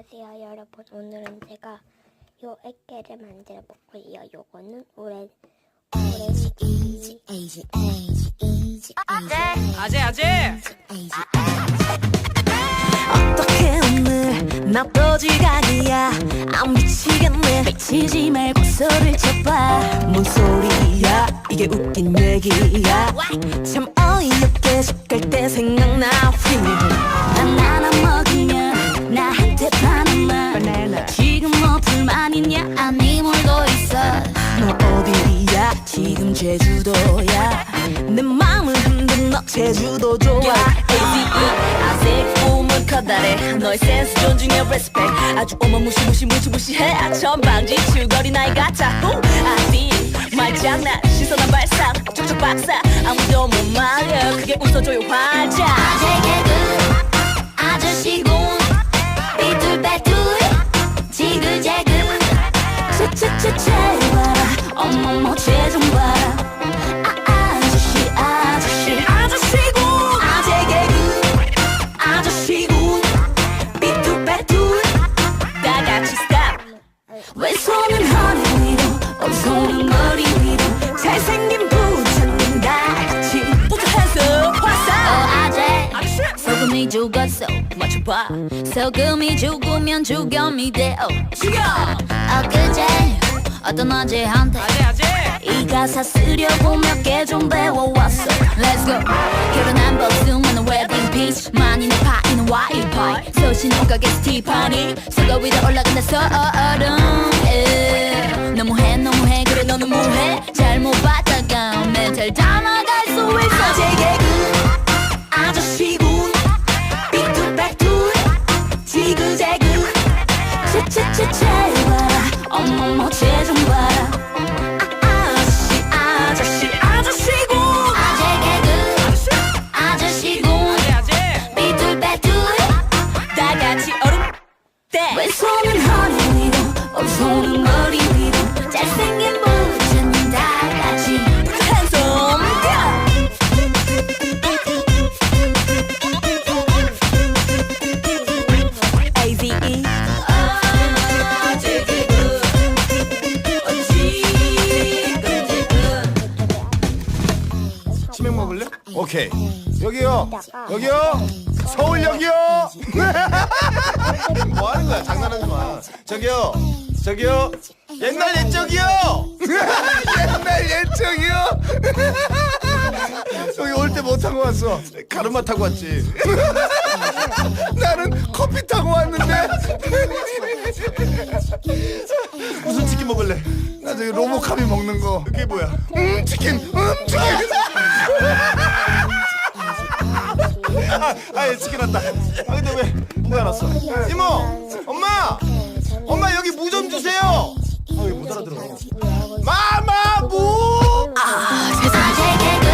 안녕하세요 여러분. 오늘은 제가 요 액계를 만들어 볼 거예요. 요거는 오렌 오렌지 easy, easy, easy, easy, 아재 아재! Easy. 어떻게 오늘 나도 지각이야 안 미치겠네. 미치지 말고 소리를 쳐봐. 뭔 소리야? 이게 웃긴 얘기야. 참 어이없게 속갈 때 생각나. 바나나 있냐? 아니 물고 있어. 너 어디야? 지금 제주도야. 내 마음을 흔든 너 제주도 좋아. AZE 아직 꿈은 커다래. 너의 센스 존중해 respect. 아주 어마무시 무시 무시 무시해. 전방지 추거리 나이 같아 후 아디 말장난 시선 한 발상. 촉촉 박사. 아무도 못 말려. 크게 웃어줘요 활짝 아재 개그, 아저씨군, 삐뚤빼뚤, 지글재글. 채채채채 봐라 어머머 쟤좀 봐라 아, 아저씨 아저씨. 아저씨군. 아재 개그 아저씨군. 삐뚤빼뚤. 다 같이 stop. 왼손은 허리 위로 오른손은 머리 위로. 잘생긴 부처님 다 같이. Put your hands up 어, 화사. 아재, 아저씨. 소금이 죽었어. 맞춰 봐. 소금이 죽으면 죽염이 돼어 죽여! 엊그제, 어떤 아재한테 아재 아재! 이 가사 쓰려고 몇 개 좀 배워왔어. Let's go. 결혼한 복숭아는 웨딩 피치 많이는 파이는 와이파이 소신 옷가게 스티파니 수거 위로 올라간다 서얼음. 에. 너무해 너무해. 그래 너는 뭐해? 잘못 봤다가 멘탈 다 나갈 수 있어. 아재 저기요. 저기요. 옛날 옛적이요. 옛날 옛적이요. 여기 올 때 뭐 타고 왔어? 가르마 타고 왔지. 나는 커피 타고 왔는데. 무슨 치킨 먹을래? 나 저기 로보캅이 먹는 거. 그게 뭐야? 음 치킨. 음 치킨. 아, 아, 치킨 왔다. 아, 근데 왜 무가 났어? 이모, 엄마, 엄마 여기 무 좀 주세요. 아, 왜못 알아들어? 마마 무. 개그,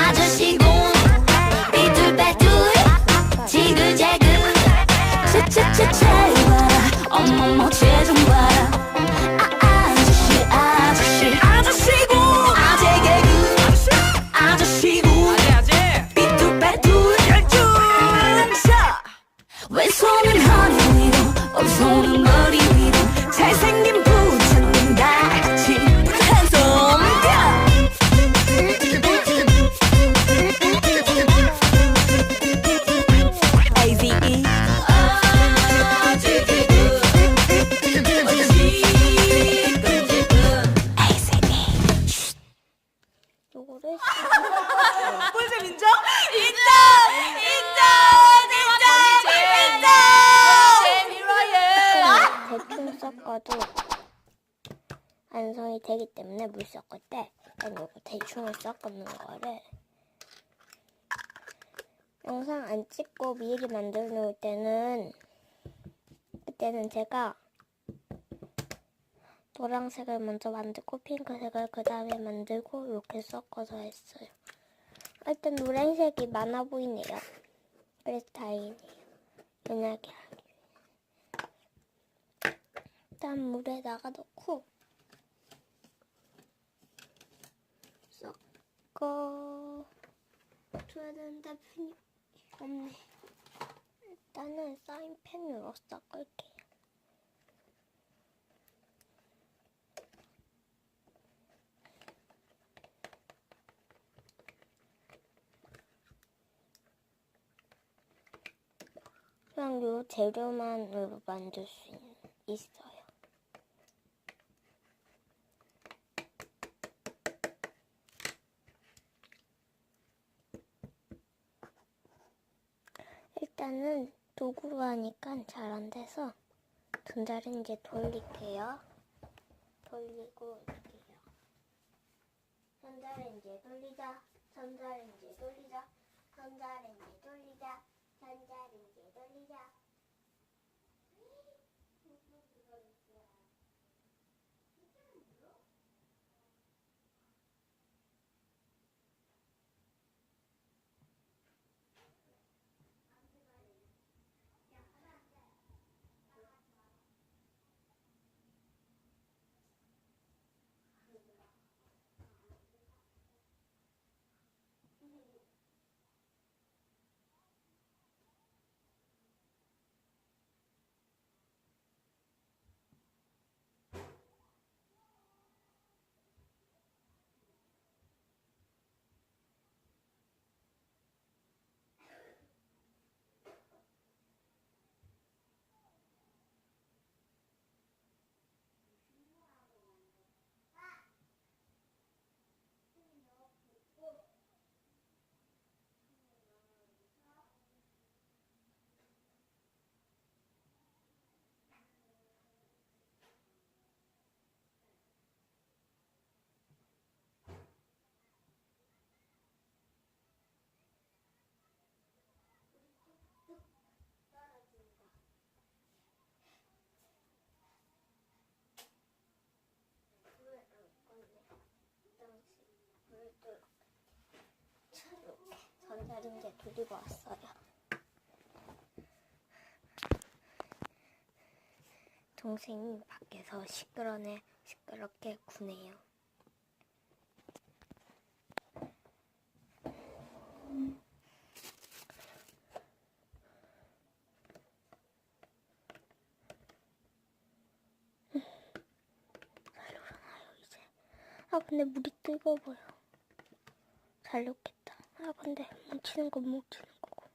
아저씨군, 삐뚤빼뚤, 어머머 아, 아저씨 아저씨. 아저씨군. 아재 개그 아저씨군. 아재 아재. 삐뚤빼뚤. 열중차 왼손은 허리 위로 오른손은 대충을 섞는 거를 영상 안 찍고 미리 만들어 놓을 때는 그때는 제가 노란색을 먼저 만들고 핑크색을 그 다음에 만들고 이렇게 섞어서 했어요. 일단 노란색이 많아 보이네요. 그래 스타일이네요. 연하게 하기 위해. 일단 물에다가 넣고 섞어 줘야 되는데 핀이 없네. 일단은 사인펜으로 섞을게요. 그냥 요 재료만으로 만들 수 있- 있어요. 일단은 도구로 하니까 잘 안 돼서 전자레인지 돌릴게요. 돌리고 이렇게요. 전자레인지 돌리자. 전자레인지 돌리자. 전자레인지 돌리자. 전자레인지. 전자레인지 돌리고 왔어요. 동생이 밖에서 시끄러네 시끄럽게 구네요. 잘 일어나요 이제. 아 근데 물이 뜨거워요. 잘 녹겠다. 아 근데 뭉치는 건 뭉치는 거고.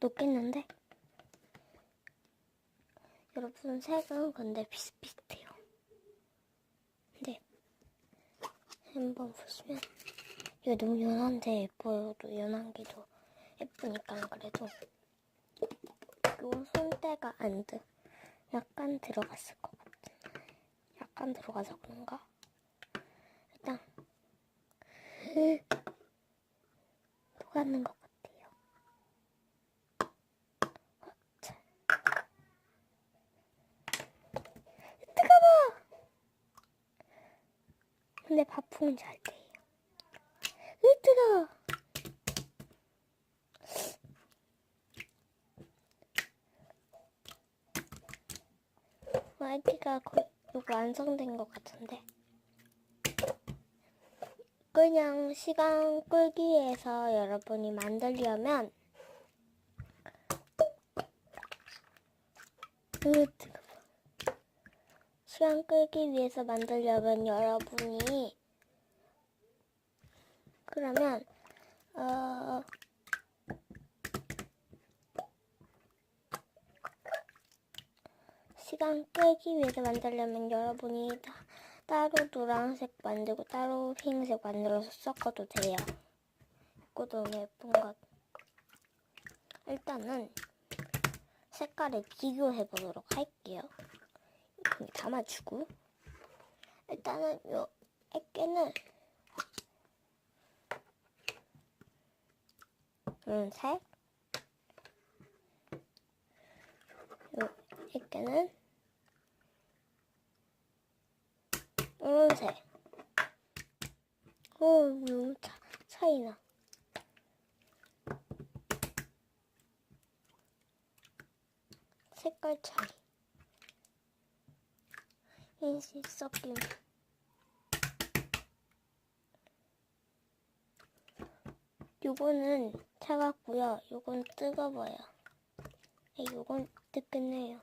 녹겠는데? 여러분 색은 근데 비슷비슷해요. 근데 한번 보시면 이거 너무 연한데 예뻐요. 또 연한 게 더 예쁘니까 그래도 요 손때가 안 드. 약간 들어갔을 것 같은. 약간 들어가서 그런가? 일단 녹았는 것 같아요. 자. 뜨거워! 근데 밥풍은 잘 돼요. 으 뜨거워! 와이티가 거의 완성된 것 같은데. 그냥 시간 끌기 위해서 여러분이 만들려면. 시간 끌기 위해서 만들려면 여러분이 그러면 어 시간 끌기 위해서 만들려면 여러분이 다, 따로 노란색 만들고 따로 흰색 만들어서 섞어도 돼요. 이거 너무 예쁜 것. 일단은 색깔을 비교해 보도록 할게요. 담아주고 일단은 요 애깨는 노란색 요 애깨는 노란색 오 너무 차, 차이나 색깔 차이 흰색 섞임 요거는 차갑고요. 요건 뜨거워요. 네, 요건 뜨끈해요.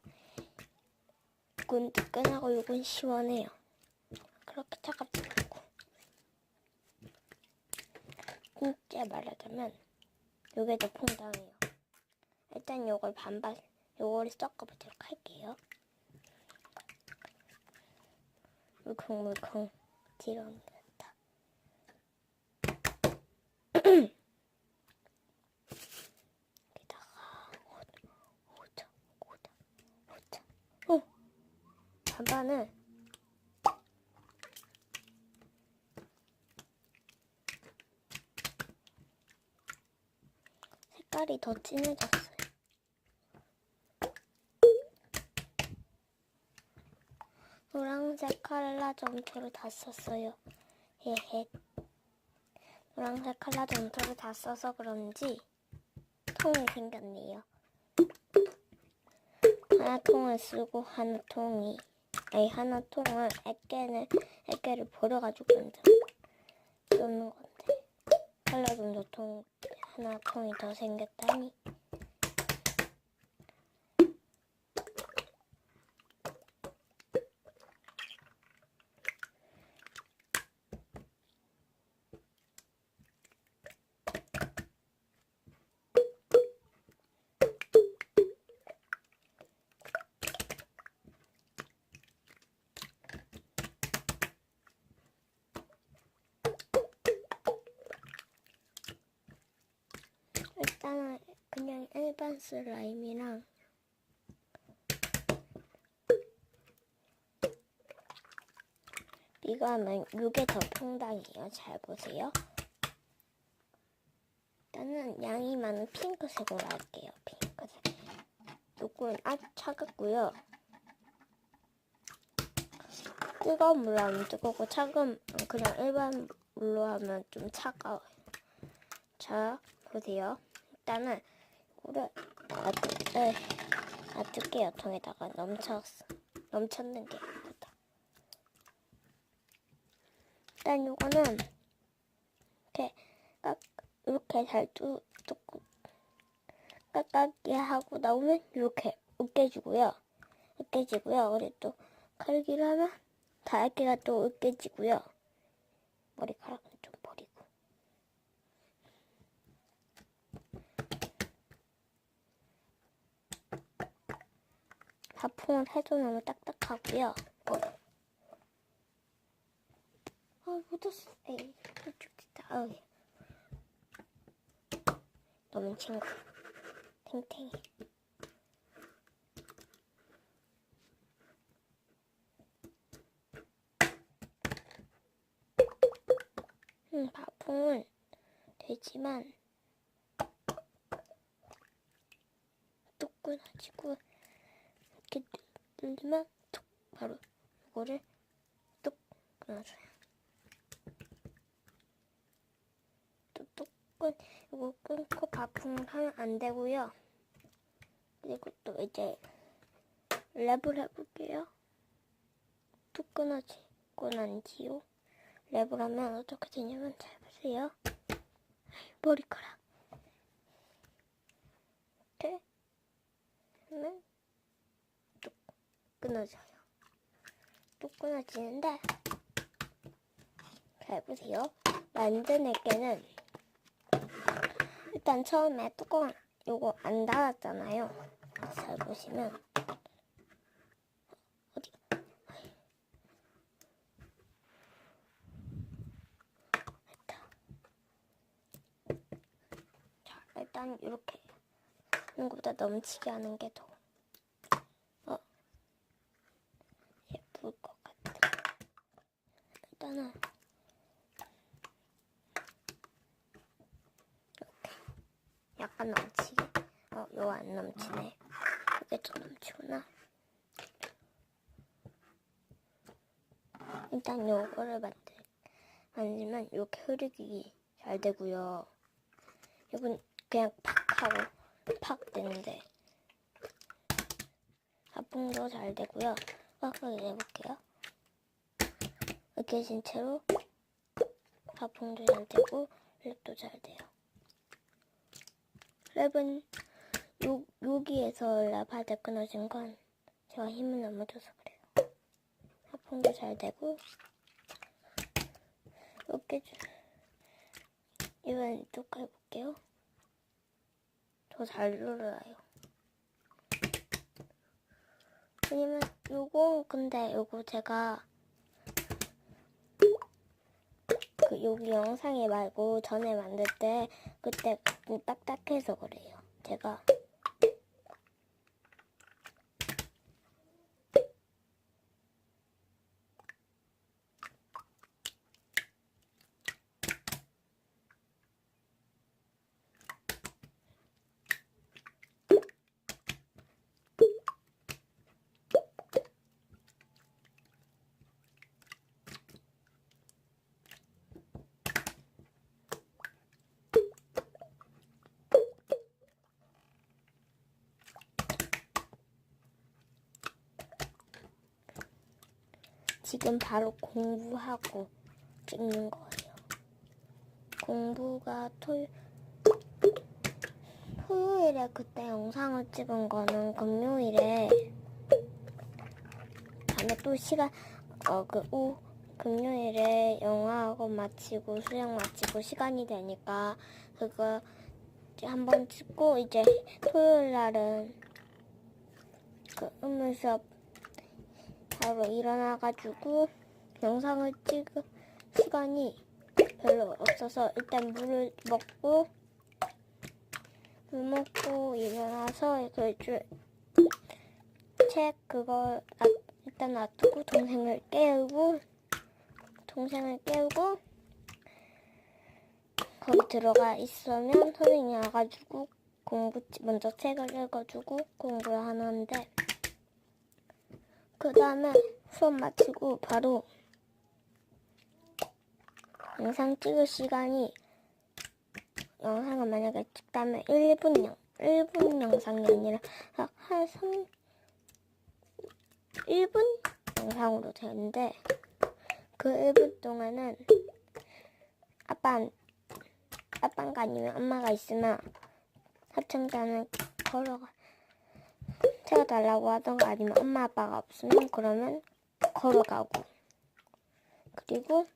요건 뜨끈하고 요건 시원해요. 그렇게 차갑지 않고. 진짜 말하자면 요게 더 퐁당해요. 일단 요걸 반반, 요거를 섞어보도록 할게요. 물컹물컹 지렁이 같다. 여기다가 오자, 오자, 오자. 어, 반반을 색깔이 더 진해졌어요. 노란색 칼라 점토를 다 썼어요. 헤헤. 노란색 칼라 점토를 다 써서 그런지 통이 생겼네요. 하나 통을 쓰고 하나 통이 아니 하나 통을 액계를 액계를 버려가지고 만든 쓰는 건데 칼라 점토 통 하나 통이 더 생겼다니. 일단은 그냥 일반 슬라임이랑 이거는 이게 더 평당이에요. 잘 보세요. 일단은 양이 많은 핑크색으로 할게요. 핑크색. 요건 아 차갑고요. 뜨거운 물로 하면 뜨겁고 차가운 그냥 일반 물로 하면 좀 차가워요. 자 보세요. 일단은 이거를 놔둘, 놔둘게요. 통에다가 넘쳤 넘쳤는 게 예쁘다. 일단 요거는 이렇게 깍 이렇게 잘 뚜, 뚜고 깍깍게 하고 나오면 이렇게 으깨지고요. 으깨지고요. 그리고 또 칼기를 하면 달기가 또 으깨지고요. 머리카락은 좀 버리고. 바풍을 해도 너무 딱딱하고요. 어. 아, 묻었어. 에이, 죽겠다. 아우. 너무 친구. 탱탱이. 음, 바풍은 되지만 뚝 끊어지고 이렇게 눌리면 툭 바로 이거를 뚝 끊어줘요. 끊, 이거 끊고 바풍을 하면 안 되고요. 그리고 또 이제 랩을 해볼게요. 뚝 끊어지고 난 뒤로 랩을 하면 어떻게 되냐면 잘 보세요. 머리카락. 이렇게 하면 뚝 끊어져요. 뚝 끊어지는데 잘 보세요. 애께는 일단 처음에 뚜껑 요거 안 닫았잖아요. 잘 보시면 어디 일단 이렇게 것보다 넘치게 하는 게 더 어, 예쁠 것 같아. 일단은 이렇게 약간 넘치게. 어, 요 안 넘치네. 이게 좀 넘치구나. 일단 요거를 만들, 만들면 이렇게 흐르기 잘 되고요. 이건 그냥 팍 하고 팍 되는데 가풍도 잘 되고요. 빡빡이 해볼게요. 이렇게 진 채로 가풍도 잘 되고 랩도 잘 돼요. 랩은 요, 여기에서 랩할 때 끊어진 건 제가 힘을 너무 줘서. 하품도 잘 되고 이렇게 주- 이번 또 해볼게요. 더 잘 눌러요. 왜냐면 요거 근데 요거 제가 그 여기 영상에 말고 전에 만들 때 그때 좀 딱딱해서 그래요. 제가 지금 바로 공부하고 찍는 거예요. 공부가 토 토요일에 그때 영상을 찍은 거는 금요일에 다음에 또 시간 어그 오 금요일에 영화하고 마치고 수영 마치고 시간이 되니까 그거 한번 찍고 이제 토요일 날은 그 음악 수업 바로 일어나가지고 영상을 찍을 시간이 별로 없어서 일단 물을 먹고 물 먹고 일어나서 그책 놔- 일단 놔두고 동생을 깨우고 동생을 깨우고 거기 들어가 있으면 선생님이 와가지고 공부 먼저 책을 읽어주고 공부를 하는데 그 다음에 수업 마치고 바로 영상 찍을 시간이 영상을 만약에 찍다면 1분 영 1분 영상이 아니라 한 3, 1분 영상으로 되는데 그 1분 동안은 아빠 아빠가 아니면 엄마가 있으면 합창자는 걸어가 태워달라고 하던가 아니면 엄마 아빠가 없으면 그러면 걸어가고 그리고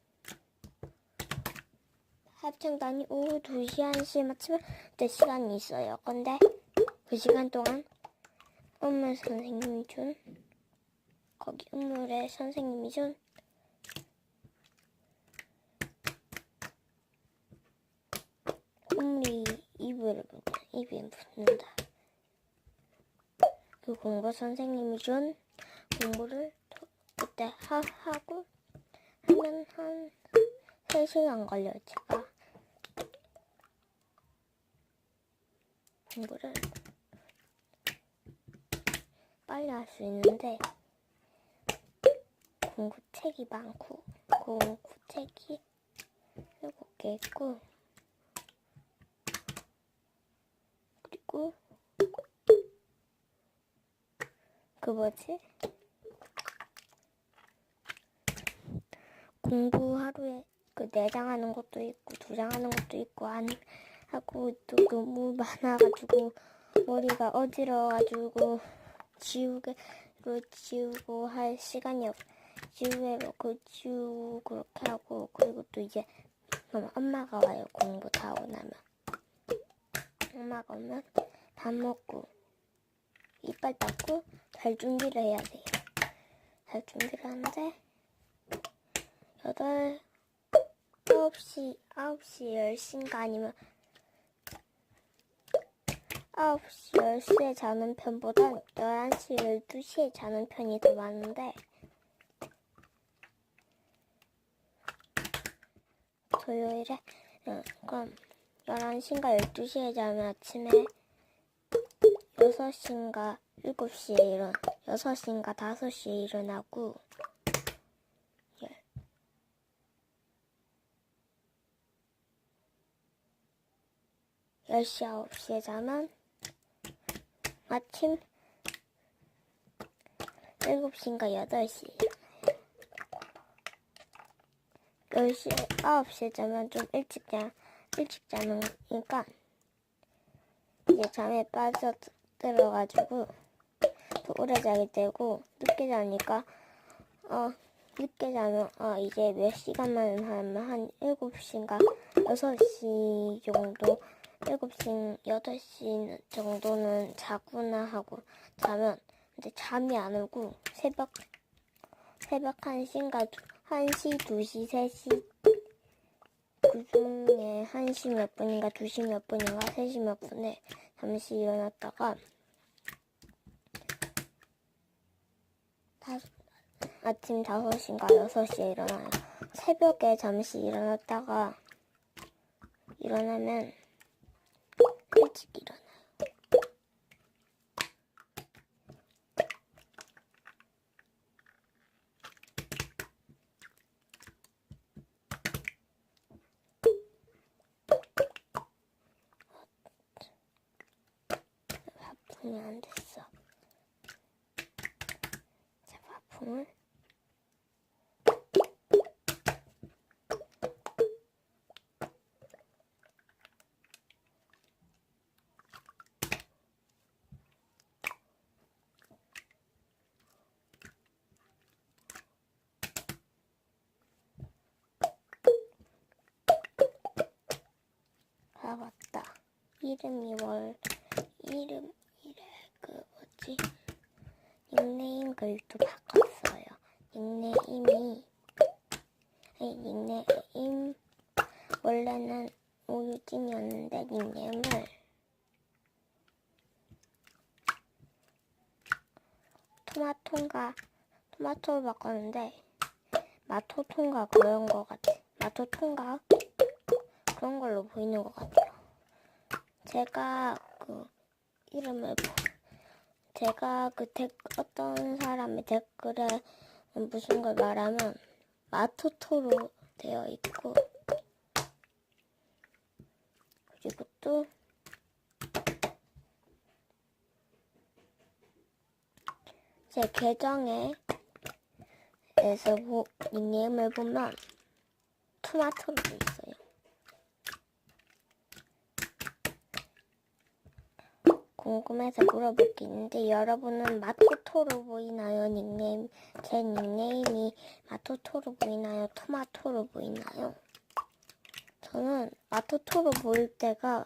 합창단이 오후 2시 1시에 마치면 그때 시간이 있어요. 근데 그 시간 동안 음물 선생님이 준 거기 음물에 선생님이 준 음물이 입을 입에 붙는다. 그 공부 선생님이 준 공부를 도- 그때 하, 하고 하면 한 3시간 걸려요, 제가. 공부를 빨리 할 수 있는데 공부책이 많고 공부책이 7개 있고 그리고 그 뭐지? 공부 하루에 그 네 장 하는 것도 있고 두 장 하는 것도 있고 안 하고 또 너무 많아가지고 머리가 어지러워가지고 지우개로 지우고 할 시간이 없. 지우개로 그 지우고 그렇게 하고 그리고 또 이제 엄마가 와요 공부 다 하고 나면 엄마가 오면 밥 먹고 이빨 닦고 잘 준비를 해야 돼요. 잘 준비를 하는데 여덟 아홉 시 아홉 시 열시인가 아니면 아홉 시 열시에 자는 편보다 열한 시 열두 시에 자는 편이 더 많은데 토요일에 응, 그럼 열한 시인가 열두 시에 자면 아침에 6시인가 7시에 일어나, 6시인가 5시에 일어나고, 예. 열 10시, 9시에 자면, 아침 7시인가 8시에 일어나요. 10시, 9시에 자면 좀 일찍 자, 일찍 자는 거니까, 이제 잠에 빠져 들어가지고 또 오래 자게 되고 늦게 자니까 어 늦게 자면 어 이제 몇 시간만 하면 한 7시인가 6시 정도 7시 8시 정도는 자구나 하고 자면 근데 잠이 안 오고 새벽 새벽 1시인가 1시 2시 3시 그 중에 1시 몇 분인가 2시 몇 분인가 3시 몇 분에 잠시 일어났다가 다, 아침 5시인가 6시에 일어나요. 새벽에 잠시 일어났다가 일어나면 일찍 일어나요. 바풍이 안됐어. 자, 바풍을 아 맞다. 이름이 월 이름 이래 그 뭐지 닉네임 글도 바꿨어요. 닉네임이 아니 닉네임 원래는 오유진이었는데 닉네임을 토마토인가 토마토로 바꿨는데 마토통가 그런 거 같아. 마토통가 그런 걸로 보이는 것 같아요. 제가 그 이름을 보- 제가 그 댓, 어떤 사람의 댓글에 무슨 걸 말하면 마토토로 되어 있고 그리고 또 제 계정에 에서 보, 닉네임을 보면 토마토로 돼 있어요. 궁금해서 물어볼 게 있는데 여러분은 마토토로 보이나요? 닉네임 제 닉네임이 마토토로 보이나요? 토마토로 보이나요? 저는 마토토로 보일 때가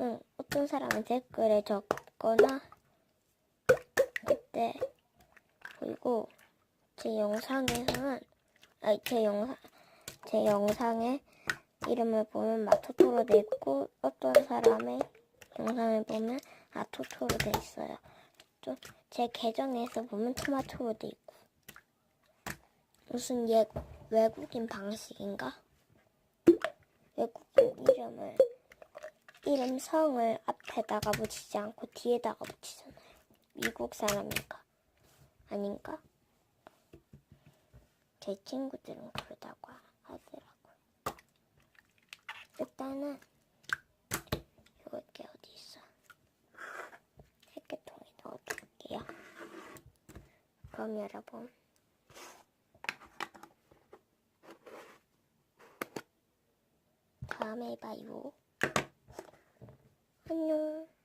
응, 어떤 사람은 댓글에 적거나 그때 그리고 제 영상에서는 아니 제 영상 제 영상에 이름을 보면 마토토로 돼 있고 어떤 사람의 영상을 보면 아토토로 돼 있어요. 또 제 계정에서 보면 토마토로 돼 있고 무슨 예, 외국인 방식인가? 외국인 이름을 이름 성을 앞에다가 붙이지 않고 뒤에다가 붙이잖아요. 미국 사람인가? 아닌가? 제 친구들은 그러다고 하더라고요. 일단은 이거 이게 어디 있어? 세개통에 넣어둘게요. 그럼 여러분 다음에 봐요. 안녕.